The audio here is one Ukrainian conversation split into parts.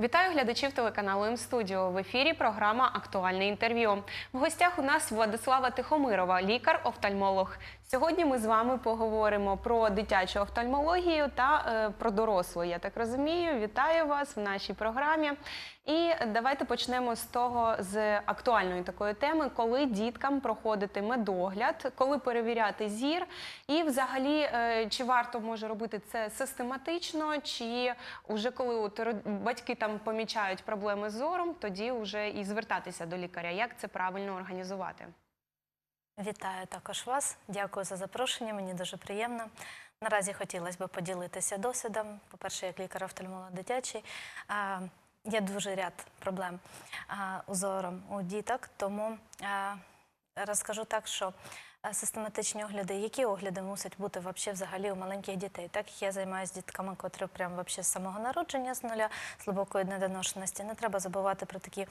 Вітаю глядачів телеканалу М-студіо. В ефірі програма Актуальне інтерв'ю. В гостях у нас Владислава Тихомирова, лікар-офтальмолог. Сьогодні ми з вами поговоримо про дитячу офтальмологію та е, про дорослу. Я так розумію. Вітаю вас в нашій програмі. І давайте почнемо з того з актуальної такої теми, коли діткам проходити медогляд, коли перевіряти зір, і взагалі е, чи варто може робити це систематично, чи вже коли от батьки там помічають проблеми з зором, тоді вже і звертатися до лікаря. Як це правильно організувати? Вітаю також вас. Дякую за запрошення. Мені дуже приємно. Наразі хотілося б поділитися досвідом. По-перше, як лікар-офтальмолог дитячий, є дуже ряд проблем зором у діток. Тому розкажу так, що систематичні огляди, які огляди мусять бути вообще взагалі у маленьких дітей. Так як я займаюся дітками, котрі прям вообще з самого народження з нуля, з глибокої недоношеності. Не треба забувати про такі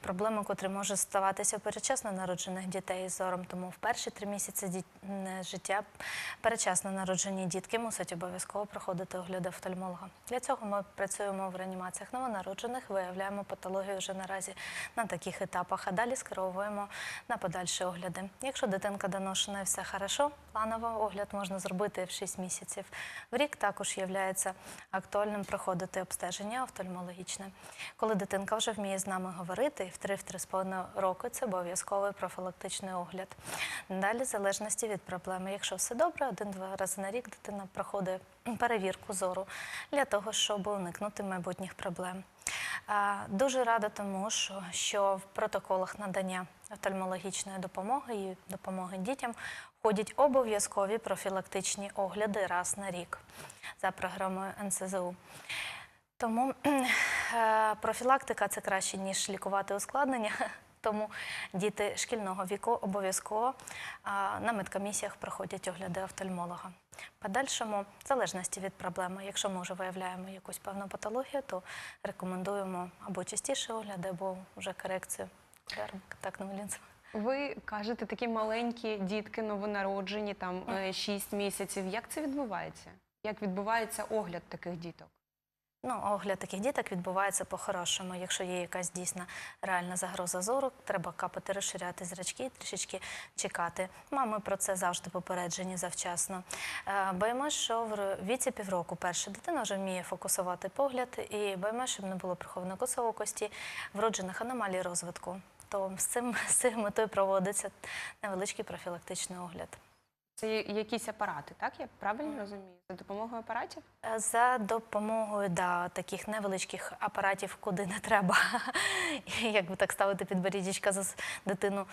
проблеми, котрі можуть ставатися у народжених дітей зором. Тому в перші три місяці життя передчасно народжені дітки мусять обов'язково проходити огляди офтальмолога. Для цього ми працюємо в реанімаціях новонароджених, виявляємо патологію вже наразі на таких етапах, а далі скеровуємо на подальші огляди. Якщо дитинка доношена і все хорошо, планово огляд можна зробити в 6 місяців. В рік також є актуальним проходити обстеження офтальмологічне. Коли дитинка вже вміє з нами говорити, в 3-3,5 роки це обов'язковий профілактичний огляд. Далі, в залежності від проблеми, якщо все добре, один-два рази на рік дитина проходить перевірку зору для того, щоб уникнути майбутніх проблем. Дуже рада тому, що, що в протоколах надання офтальмологічної допомоги і допомоги дітям входять обов'язкові профілактичні огляди раз на рік за програмою НСЗУ. Тому е, профілактика це краще, ніж лікувати ускладнення. Тому діти шкільного віку обов'язково на медкомісіях проходять огляди офтальмолога. Подальшому, в залежності від проблеми, якщо ми вже виявляємо якусь певну патологію, то рекомендуємо або частіше огляди, або вже корекцію окулярними контактними лінзами. Ви кажете, такі маленькі дітки новонароджені, там 6 місяців. Як це відбувається? Як відбувається огляд таких діток? Ну, огляд таких діток відбувається по-хорошому. Якщо є якась дійсна реальна загроза зору, треба капати, розширяти зрачки, трішечки чекати. Мами про це завжди попереджені завчасно. Е, Боїмося, що в віці півроку перша дитина вже вміє фокусувати погляд, і боїмося, щоб не було приховано косовокості, вроджених аномалій розвитку. То з цим метою проводиться невеличкий профілактичний огляд. Це якісь апарати, так? Я правильно розумію? За допомогою апаратів? Е, За допомогою да, таких невеличких апаратів, куди не треба, як би так ставити підборіддячка за дитину,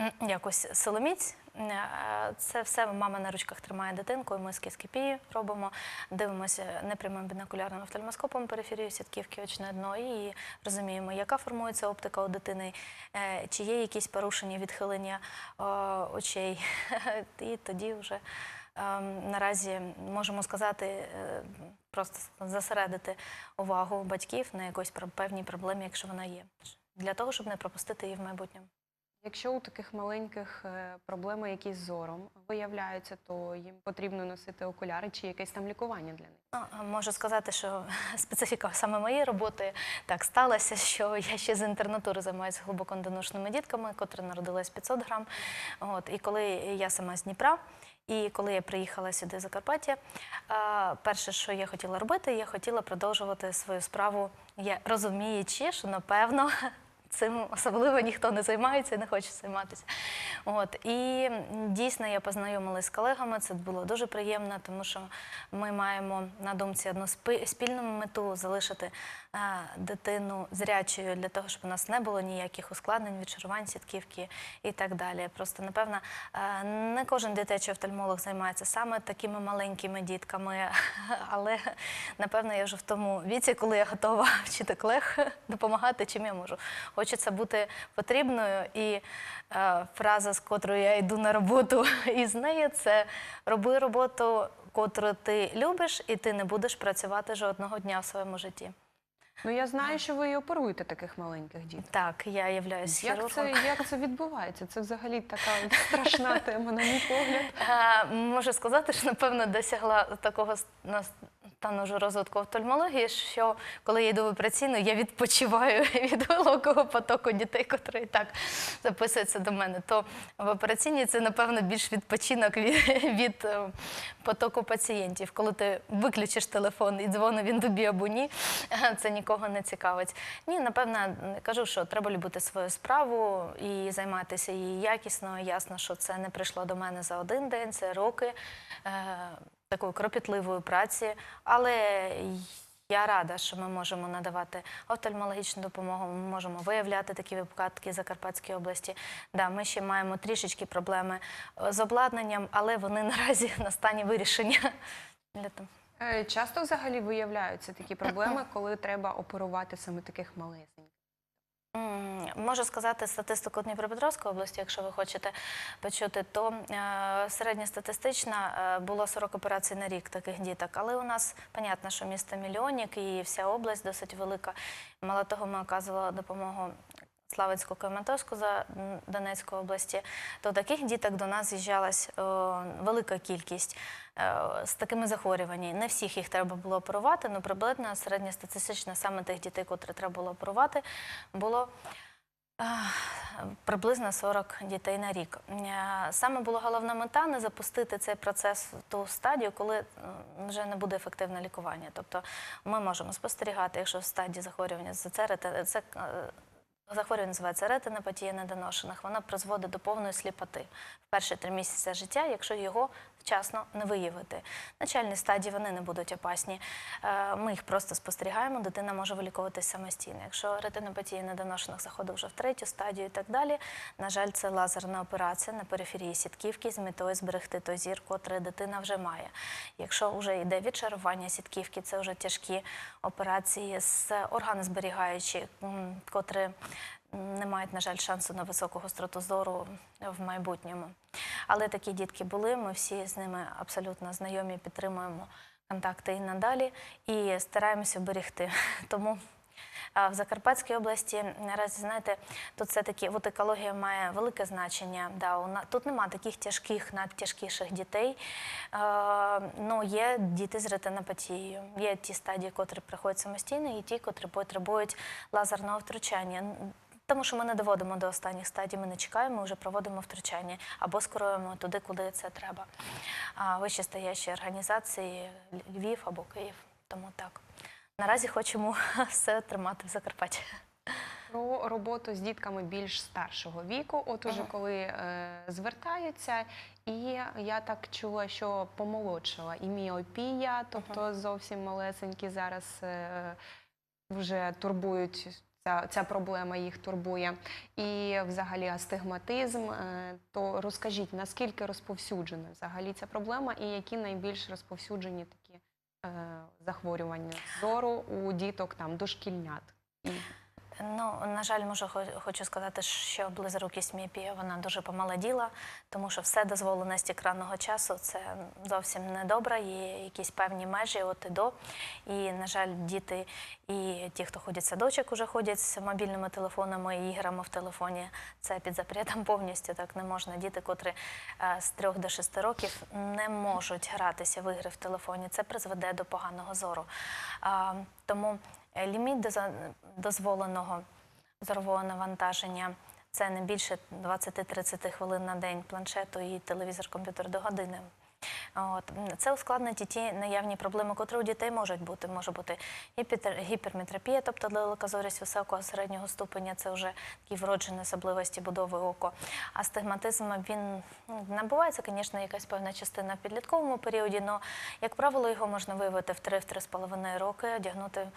е, якось силоміць. Е, Це все мама на ручках тримає дитинку, і ми з кіскопії робимо, дивимося непрямим бінокулярним офтальмоскопом периферію сітківки очне дно і розуміємо, яка формується оптика у дитини, е, чи є якісь порушення, відхилення е, очей. І тоді вже Ем, Наразі можемо сказати, просто зосередити увагу батьків на якоїсь певній проблемі, якщо вона є, для того, щоб не пропустити її в майбутньому. Якщо у таких маленьких е, проблеми якісь зором виявляються, то їм потрібно носити окуляри чи якесь там лікування для них. Ну, можу сказати, що специфіка саме моєї роботи так сталося, що я ще з інтернатури займаюся глибокондоношеними дітками, котрі народились 500 грам. От, і коли я сама з Дніпра, і коли я приїхала сюди Закарпаття, перше, що я хотіла робити, я хотіла продовжувати свою справу, я розуміючи, що напевно. Цим особливо ніхто не займається і не хоче займатися. От і дійсно я познайомилася з колегами. Це було дуже приємно, тому що ми маємо на думці одну спільну мету залишити дитину зрячою для того, щоб у нас не було ніяких ускладнень, відчарувань, сітківки і так далі. Просто напевно е, не кожен дитячий офтальмолог займається саме такими маленькими дітками, але напевно я вже в тому віці, коли я готова вчити колег допомагати, чим я можу. Хочеться бути потрібною, і е, фраза, з котрою я йду на роботу із нею, це роби роботу, котру ти любиш, і ти не будеш працювати жодного дня в своєму житті. Ну я знаю, що ви і оперуєте таких маленьких діток. Так, я являюсь Як хірургом. це, як це відбувається? Це взагалі така страшна тема, на мій погляд. Е, Можу сказати, що напевно досягла такого с- нас- тоножу розвитку офтальмології, що коли я йду в операційну, я відпочиваю від великого потоку дітей, котрі і так записуються до мене. То в операційній це, напевно, більш відпочинок від, від е, потоку пацієнтів. Коли ти виключиш телефон і дзвони він тобі або ні, це нікого не цікавить. Ні, напевно, кажу, що треба любити свою справу і займатися її якісно. Ясно, що це не прийшло до мене за один день, це роки е, такої кропітливої праці. Але я рада, що ми можемо надавати офтальмологічну допомогу, ми можемо виявляти такі випадки Закарпатській області. Да, ми ще маємо трішечки проблеми е, з обладнанням, але вони наразі на стані вирішення. Е, Часто взагалі виявляються такі проблеми, коли треба оперувати саме таких малесеньких. Можу сказати статистику Дніпропетровської області, якщо ви хочете почути, то середньостатистично середньостатистична е, було 40 операцій на рік таких діток. Але у нас, понятно, що місто мільйонник і вся область досить велика. Мало того, ми оказували допомогу Славянську Кам'янтовську за Донецької області, то таких діток до нас з'їжджалась е, велика кількість е, з такими захворюваннями. Не всіх їх треба було оперувати, але приблизно середньостатистично саме тих дітей, котрі треба було оперувати, було е, приблизно 40 дітей на рік. Саме була головна мета не запустити цей процес в ту стадію, коли вже не буде ефективне лікування. Тобто ми можемо спостерігати, якщо в стадії захворювання це, Захворювання називається ретинопатія недоношених. Вона призводить до повної сліпоти в перші три місяці життя, якщо його вчасно не виявити. В начальній стадії вони не будуть опасні. Е, Ми їх просто спостерігаємо, дитина може виліковуватися самостійно. Якщо ретинопатія недоношених заходить вже в третю стадію і так далі, на жаль, це лазерна операція на периферії сітківки з метою зберегти той зір, котрий дитина вже має. Якщо вже йде відшарування сітківки, це вже тяжкі операції з органозберігаючі, котрі не мають, на жаль, шансу на високу гостроту зору в майбутньому. Але такі дітки були, ми всі з ними абсолютно знайомі, підтримуємо контакти і надалі і стараємося берегти. Тому в Закарпатській області наразі знаєте, тут все таки от екологія має велике значення. Да, тут немає таких тяжких, надтяжкіших дітей. Ну є діти з ретинопатією. Є ті стадії, котрі приходять самостійно, і ті, котрі потребують лазерного втручання. Тому що ми не доводимо до останніх стадій, ми не чекаємо, ми вже проводимо втручання або скеруємо туди, куди це треба. Вище стоящі організації Львів або Київ. Тому так. Наразі хочемо все тримати в Закарпатті. Про роботу з дітками більш старшого віку, от уже Ага. коли е, звертаються, і я так чула, що помолодшала і міопія, тобто зовсім малесенькі зараз е, вже турбують. Ця, проблема їх турбує. І взагалі астигматизм. Е, То розкажіть, наскільки розповсюджена взагалі ця проблема, і які найбільш розповсюджені такі е, захворювання зору у діток там дошкільнят? Ну, на жаль, можу хо- хочу сказати, що близорукість міопія вона дуже помолоділа, тому що все дозволено з екранного часу. Це зовсім не добре. Є якісь певні межі от і до. І, на жаль, діти і ті, хто ходять в садочок, уже ходять з мобільними телефонами і іграми в телефоні. Це під запретом повністю. Так не можна. Діти, котрі е, з 3 до 6 років не можуть гратися в ігри в телефоні. Це призведе до поганого зору. Тому е, ліміт доза- дозволеного зорового навантаження це не більше 20-30 хвилин на день планшету і телевізор, комп'ютер до години. От. Це ускладнить і ті наявні проблеми, котрі у дітей можуть бути. Може бути гіперметропія, тобто далекозорість високого середнього ступеня, це вже такі вроджені особливості будови ока. Астигматизм він ну, набувається, звісно, якась певна частина в підлітковому періоді, але, як правило, його можна виявити в 3-3,5 роки, одягнути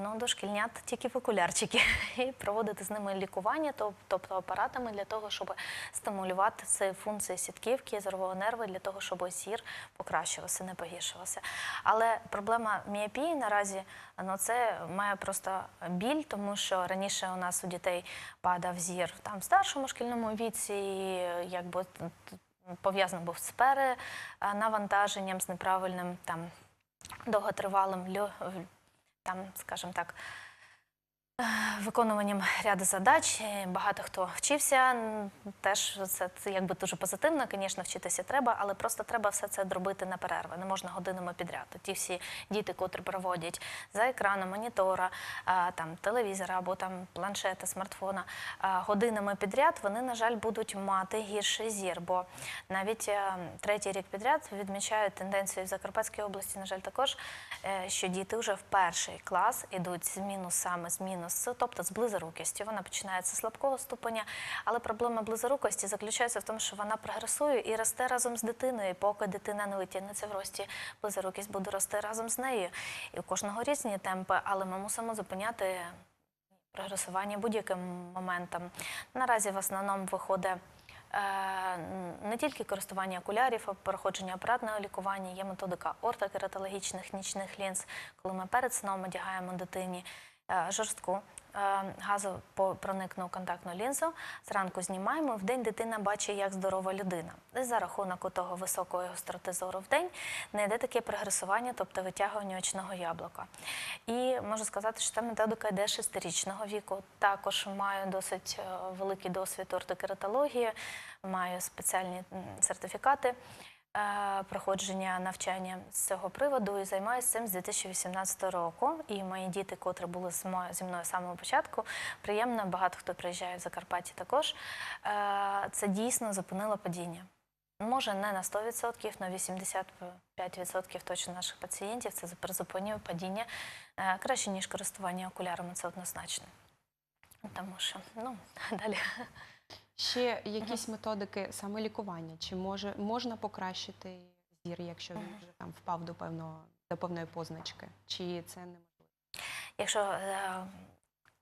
ну, до шкільнят тільки в окулярчики і проводити з ними лікування, тобто апаратами для того, щоб стимулювати ці функції сітківки, зорового нерву, для того, щоб зір покращувався, не погіршувався. Але проблема міопії наразі ну, це має просто біль, тому що раніше у нас у дітей падав зір там в старшому шкільному віці, і, якби пов'язано був з перенавантаженням, з неправильним там довготривалим там, скажімо так, виконуванням ряду задач. Багато хто вчився. Теж це, якби дуже позитивно. Звісно, вчитися треба, але просто треба все це робити на перерви. Не можна годинами підряд. Ті всі діти, котрі проводять за екраном монітора, там телевізора або там планшета, смартфона годинами підряд, вони, на жаль, будуть мати гірший зір. Бо навіть е, третій рік підряд відмічають тенденцію в Закарпатській області, на жаль, також, е, що діти вже в перший клас ідуть з мінусами, з мінус, тобто з близорукістю. Вона починається з слабкого ступеня, але проблема близорукості заключається в тому, що вона прогресує і росте разом з дитиною. Поки дитина не витягнеться в рості, близорукість буде рости разом з нею. І у кожного різні темпи, але ми мусимо зупиняти прогресування будь-яким моментом. Наразі в основному виходить. е, Не тільки користування окулярів, а проходження апаратного лікування, є методика ортокератологічних нічних лінз, коли ми перед сном одягаємо дитині жорстку е, газопроникну контактну лінзу. Зранку знімаємо. В день дитина бачить, як здорова людина. І за рахунок того високої гостроти зору в день не йде таке прогресування, тобто витягування очного яблука. І можу сказати, що ця методика йде шестирічного віку. Також маю досить е, великий досвід ортокератології, маю спеціальні сертифікати е, проходження навчання з цього приводу і займаюся цим з 2018 року. І мої діти, котрі були зі мною з самого початку, приємно, багато хто приїжджає в Закарпатті також. Е, Це дійсно зупинило падіння. Може, не на 100%, на 85% точно наших пацієнтів це призупинює падіння е, краще, ніж користування окулярами, це однозначно. Тому що, ну, далі. Ще якісь методики саме лікування? Чи може можна покращити зір, якщо він вже там впав до певного до певної позначки? Чи це неможливо? Якщо е,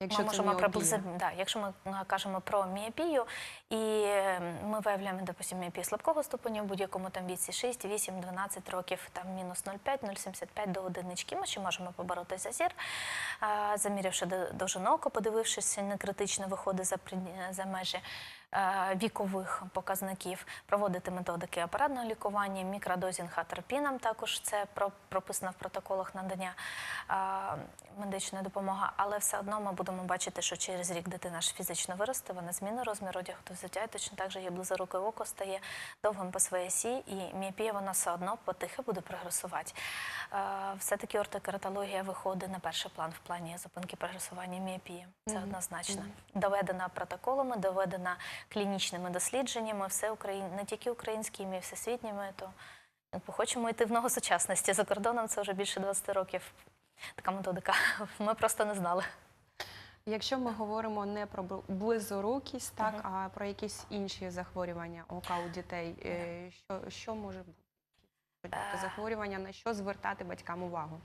Якщо ми можемо приблизити, да, якщо ми кажемо про міопію, і е, ми виявляємо, допустимо, міопію слабкого ступеня в будь-якому там віці 6, 8, 12 років, там мінус 0,5, 0,75 до одинички, ми ще можемо побороти за зір, замірявши до- довжину ока, подивившись, не критично виходить за, за межі вікових показників, проводити методики апаратного лікування, мікродозінг атропіном також це про- прописано в протоколах надання е, медичної допомоги, але все одно ми будемо бачити, що через рік дитина ж фізично виросте, вона зміни розмір одягу до взуття, і точно так же є близоруке око стає довгим по своїй осі, і міопія вона все одно потихи буде прогресувати. Е, Все-таки ортокератологія виходить на перший план в плані зупинки прогресування міопії. Це однозначно. Доведена протоколами, доведена клінічними дослідженнями, все Україн... не тільки українськими, і всесвітніми, то хочемо йти в ногу сучасності. За кордоном це вже більше 20 років. Така методика. Ми просто не знали. Якщо ми говоримо не про близорукість, так, Мгм. а про якісь інші захворювання ока у дітей, е, що, що може бути? Е. захворювання, на що звертати батькам увагу?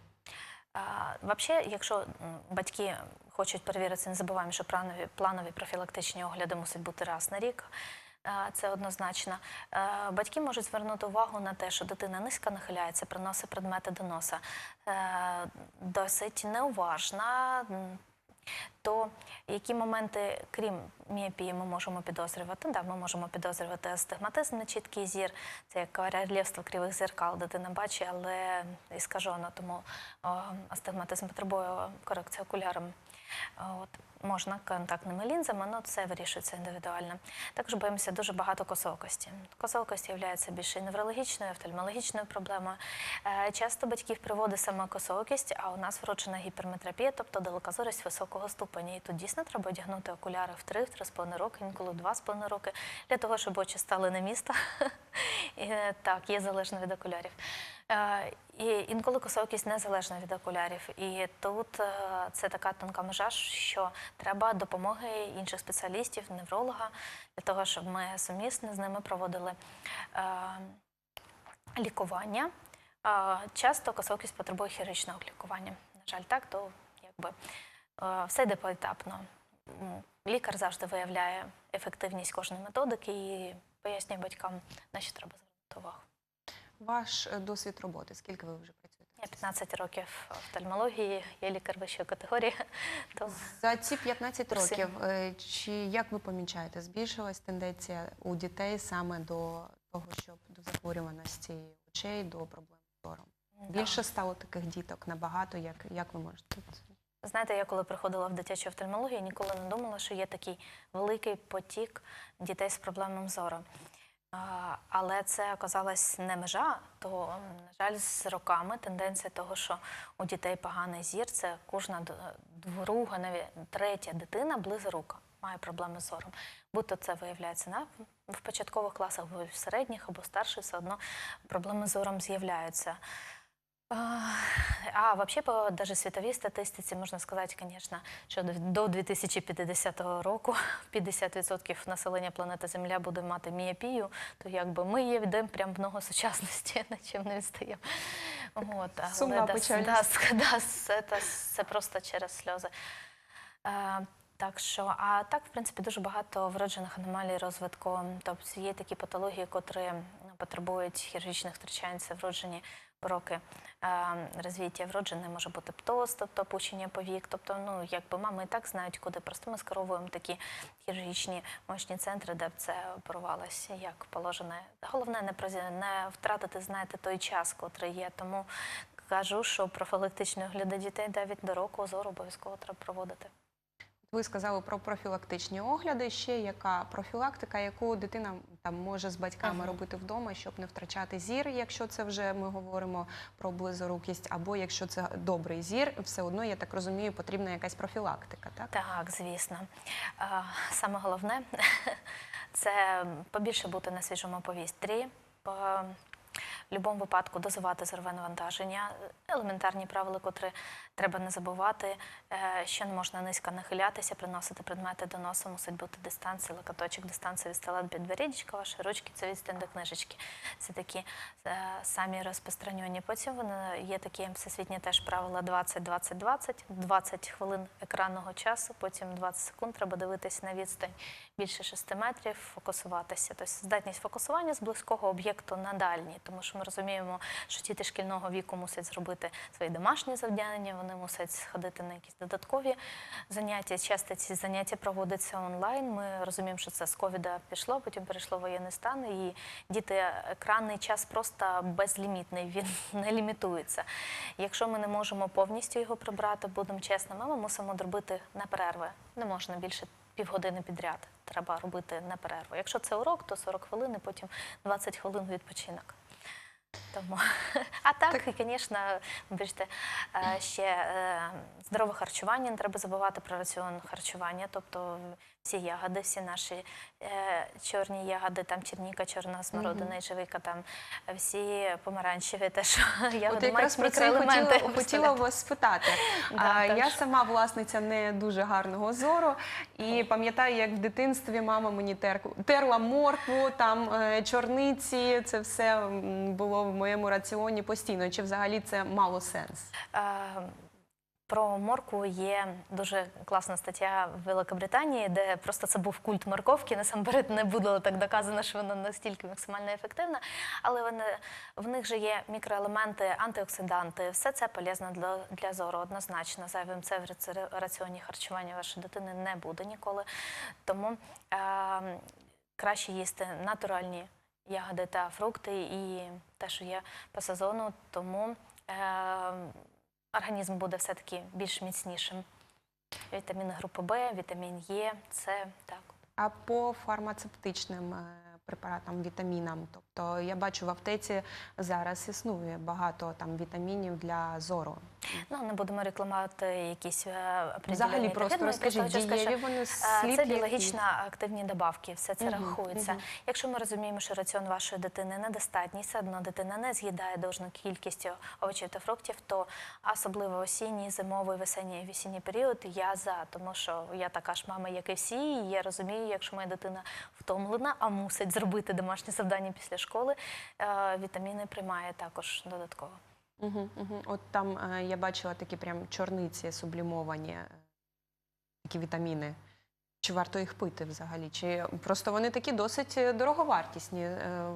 Взагалі, якщо батьки хочуть перевіритися, не забуваємо, що планові, планові профілактичні огляди мусять бути раз на рік. Це однозначно. Батьки можуть звернути увагу на те, що дитина низько нахиляється, приносить предмети до носа, е, досить неуважна. То які моменти, крім міопії, ми можемо підозрювати? Да, ми можемо підозрювати астигматизм, нечіткий зір, це як королівство кривих зеркал, дитина бачить, але іскажено, тому о, астигматизм потребує корекції окуляром. От. Можна контактними лінзами, але це вирішується індивідуально. Також боїмося дуже багато косоокості. Косоокость є більше неврологічною, офтальмологічною проблемою. Е, Часто батьків приводить саме косоокість, а у нас вроджена гіперметропія, тобто далекозорість високого ступеня. І тут дійсно треба одягнути окуляри в 3-3,5 роки, інколи в 2,5 роки, для того, щоб очі стали на місто. Е, Так, є залежно від окулярів. Е, І інколи косоокість незалежна від окулярів. І тут е, це така тонка межа, що треба допомоги інших спеціалістів, невролога, для того, щоб ми сумісно з ними проводили е, лікування. Часто косоокість потребує хірургічного лікування. На жаль, так, то якби все йде поетапно. Лікар завжди виявляє ефективність кожної методики і пояснює батькам, на що треба звернути увагу. Ваш е, досвід роботи, скільки ви вже працюєте? Я 15 років в офтальмології, я лікар вищої категорії. То За ці 15 років, е, чи як ви помічаєте, збільшилась тенденція у дітей саме до того, щоб до захворюваності очей, до проблем з зором? Більше стало таких діток набагато, як, як ви можете Знаєте, я коли приходила в дитячу офтальмологію, ніколи не думала, що є такий великий потік дітей з проблемним зору. Але це оказалась не межа, то, на жаль, з роками тенденція того, що у дітей поганий зір, це кожна друга, навіть третя дитина близорука має проблеми з зором. Будь-то це виявляється на в початкових класах, в середніх, або старших, все одно проблеми з зором з'являються. А, вообще по даже світовій статистиці можна сказати, звісно, що до- до 2050 року 50% населення планети Земля буде мати міопію, то якби ми є йдемо прямо в ногу сучасності, на чим не відстаємо. От, але да, да, да, це, це, це просто через сльози. Так що, а так, в принципі, дуже багато вроджених аномалій розвитку. Тобто є такі патології, котрі потребують хірургічних втручань, це вроджені пороки е, розвиття. Вроджений може бути птоз, тобто опущення повік. Тобто, ну, якби мами і так знають, куди. Просто ми скеровуємо такі хірургічні мощні центри, де б це оперувалося як положено. Головне не, проз- не втратити, знаєте, той час, котрий є. Тому кажу, що профілактичні огляди дітей навіть до року зору обов'язково треба проводити. Ви сказали про профілактичні огляди. Ще яка профілактика, яку дитина там може з батьками Ага. робити вдома, щоб не втрачати зір, якщо це вже ми говоримо про близорукість, або якщо це добрий зір, все одно я так розумію, потрібна якась профілактика, так? Так, звісно. Саме головне це побільше бути на свіжому повітрі. Будь-якому випадку дозувати зорове навантаження, елементарні правила, котрі треба не забувати, е, що не можна низько нахилятися, приносити предмети до носу, мусить бути дистанція, локоточок дистанції від стола до підборіддячка, ваші ручки це відстань до книжечки. Це такі е, самі розпространені. Потім є такі всесвітні теж правила 20-20-20, 20 хвилин екранного часу, потім 20 секунд треба дивитися на відстань більше 6 метрів, фокусуватися. Тобто здатність фокусування з близького об'єкту на дальній, тому що ми розуміємо, що діти шкільного віку мусять зробити свої домашні завдання, вони мусять сходити на якісь додаткові заняття. Часто ці заняття проводяться онлайн. Ми розуміємо, що це з ковіда пішло, потім перейшло воєнний стан, і діти екранний час просто безлімітний, він не лімітується. Якщо ми не можемо повністю його прибрати, будемо чесними, ми мусимо зробити на перерви. Не можна більше півгодини підряд. Треба робити на перерву. Якщо це урок, то 40 хвилин, потім 20 хвилин відпочинок. Тому, а так, і, звісно, бачите, е, ще е, здорове харчування, не треба забувати про раціон харчування, тобто всі ягоди, всі наші е, чорні ягоди, там черніка, чорна смородина, ежевика, там всі помаранчеві, теж ягоди От якраз про це хотіла, хотіла вас спитати. Да, я сама власниця не дуже гарного зору, і пам'ятаю, як в дитинстві мама мені тер- терла моркву, там е, чорниці. Це все було в моєму раціоні постійно. Чи взагалі це мало сенс? Про моркву є дуже класна стаття в Великобританії, де просто це був культ морковки. Насамперед не було так доказано, що вона настільки максимально ефективна. Але вони, в них же є мікроелементи, антиоксиданти. Все це полезно для, для зору однозначно. Зайвим це в раціоні харчування вашої дитини не буде ніколи. Тому е, краще їсти натуральні ягоди та фрукти і те, що є по сезону. Тому е, організм буде все-таки більш міцнішим. Вітаміни групи Б, вітамін Е, С, так. А по фармацевтичним е, препаратам, вітамінам, тобто я бачу в аптеці зараз існує багато там вітамінів для зору. Ну, не будемо рекламувати якісь е, Взагалі просто розкажіть, дієві вони е, слід Це біологічно активні добавки, все це рахується. Якщо ми розуміємо, що раціон вашої дитини недостатній, все одно дитина не з'їдає должну кількість овочів та фруктів, то особливо осінній, зимовий, весенній, весінній період я за, тому що я така ж мама, як і всі, і я розумію, якщо моя дитина втомлена, а мусить зробити домашнє завдання після школи, е, вітаміни приймає також додатково. Угу, угу. От там е, я бачила такі прям чорниці сублімовані, е, такі вітаміни. Чи варто їх пити взагалі? Чи просто вони такі досить дороговартісні?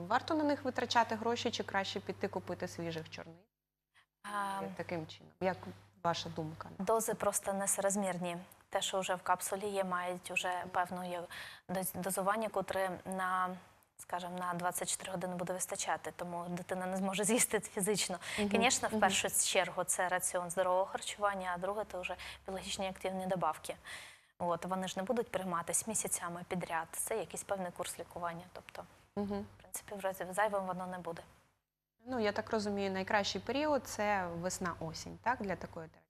Варто на них витрачати гроші, чи краще піти купити свіжих чорниць А, таким чином? Як ваша думка? Дози просто несоразмірні. Те, що вже в капсулі є, мають вже певну дозування, котре на скажімо, на 24 години буде вистачати, тому дитина не зможе з'їсти фізично. Звісно, в першу чергу це раціон здорового харчування, а друге це вже біологічні активні добавки. От вони ж не будуть прийматись місяцями підряд. Це якийсь певний курс лікування. Тобто, в принципі, в разі зайвим воно не буде. Ну, я так розумію, найкращий період це весна-осінь, так, для такої терапії.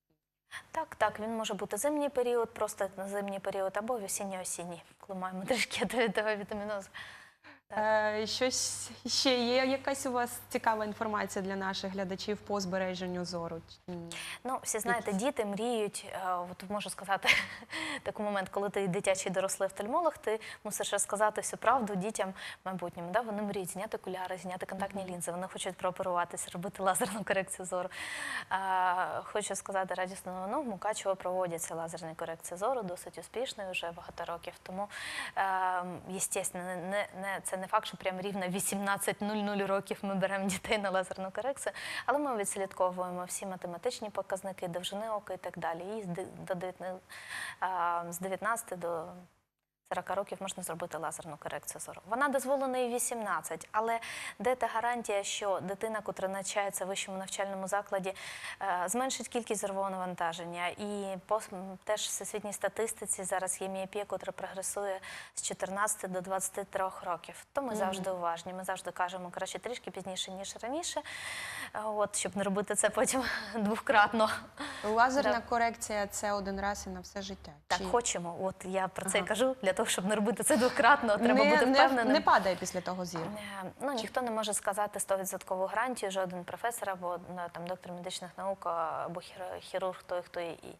Так, так, він може бути зимній період, просто зимній період, або осінньо-осінній, коли маємо трішки до того вітамінозу. Е, щось ще є якась у вас цікава інформація для наших глядачів по збереженню зору? Ну, всі знаєте, діти мріють. е, От можу сказати такий момент, коли ти дитячий дорослий офтальмолог, ти мусиш розказати всю правду дітям майбутньому. Да? Вони мріють зняти окуляри, зняти контактні лінзи, вони хочуть прооперуватися, робити лазерну корекцію зору. А, хочу сказати радісну новину, в Мукачево проводяться лазерні корекції зору, досить успішно вже багато років. Тому, е, естественно, не, не, не, не факт, що прям рівно 18-00 років ми беремо дітей на лазерну корекцію, але ми відслідковуємо всі математичні показники, довжини ока і так далі. І з де- до 19, з 19 до 40 років можна зробити лазерну корекцію зору. Вона дозволена і 18, але де та гарантія, що дитина, котра навчається в вищому навчальному закладі, е, зменшить кількість зорового навантаження. І по теж всесвітній статистиці зараз є міопія, котра прогресує з 14 до 23 років. То ми Мгм. завжди уважні. Ми завжди кажемо краще трішки пізніше, ніж раніше, от, щоб не робити це потім двократно. Лазерна Да. корекція це один раз і на все життя. Так, Чи хочемо. От я про це Ага. кажу. Для того, щоб не робити це двократно, треба не, бути впевненим. не падає після того зір. Е, Ну, ніхто не може сказати 100% гарантію, жоден професор або ну, там, доктор медичних наук або хірург, той, хто і, і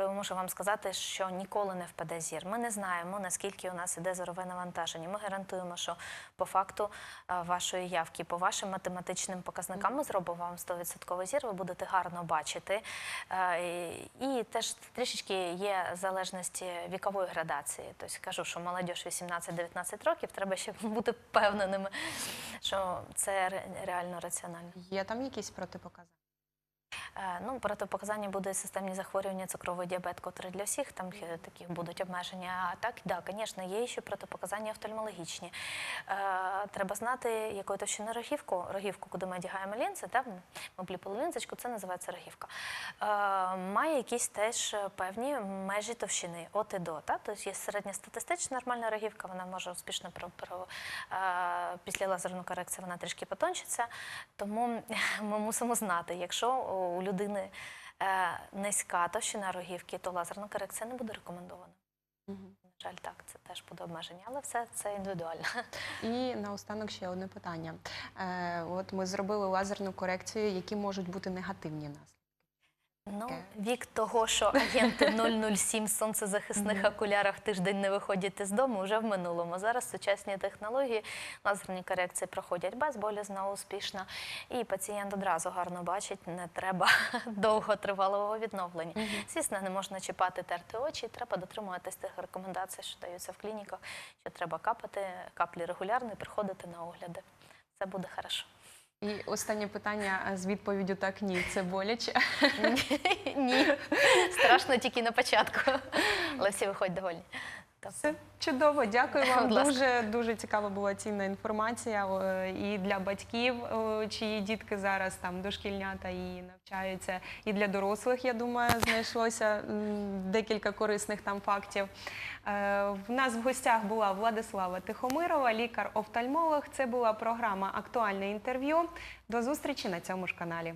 е, можу вам сказати, що ніколи не впаде зір. Ми не знаємо, наскільки у нас іде зорове навантаження. Ми гарантуємо, що по факту е, вашої явки, по вашим математичним показникам ми зробимо вам 100% зір, ви будете гарно бачити. Е, І теж трішечки є залежність вікової градації. Тобто кажу, що молодь 18-19 років треба ще бути впевненими, що це ре- реально раціонально. Є там якісь протипоказання? Е, Ну, протипоказання буде системні захворювання, цукровий діабет, котрий для всіх там такі будуть обмеження. А так, да, звісно, є ще протипоказання офтальмологічні. Е, треба знати, якої товщини рогівку, рогівку, куди ми одягаємо лінзи, да, ми вліпили лінзочку, це називається рогівка. Е, має якісь теж певні межі товщини от і до. Тобто є середньостатистична нормальна рогівка, вона може успішно про, про, після лазерної корекції вона трішки потончиться. Тому ми мусимо знати, якщо у людини е, низька товщина рогівки, то лазерна корекція не буде рекомендована. На жаль, так, це теж буде обмеження, але все це індивідуально. І наостанок ще одне питання. Е, от ми зробили лазерну корекцію, які можуть бути негативні наслідки. Ну, вік того, що агенти 007 в сонцезахисних окулярах тиждень не виходять із дому, вже в минулому. Зараз сучасні технології, лазерні корекції проходять безболізно, успішно, і пацієнт одразу гарно бачить, не треба довготривалого відновлення. Звісно, не можна чіпати терти очі, треба дотримуватись тих рекомендацій, що даються в клініках, що треба капати каплі регулярно і приходити на огляди. Все буде хорошо. І останнє питання з відповіддю так ні, це боляче. Ні, страшно тільки на початку, але всі виходять довольні. Це чудово, дякую вам. Дуже дуже цікава була цінна інформація і для батьків, чиї дітки зараз там дошкільнята і навчаються, і для дорослих, я думаю, знайшлося декілька корисних там фактів. Е, В нас в гостях була Владислава Тихомирова, лікар-офтальмолог. Це була програма Актуальне інтерв'ю. До зустрічі на цьому ж каналі.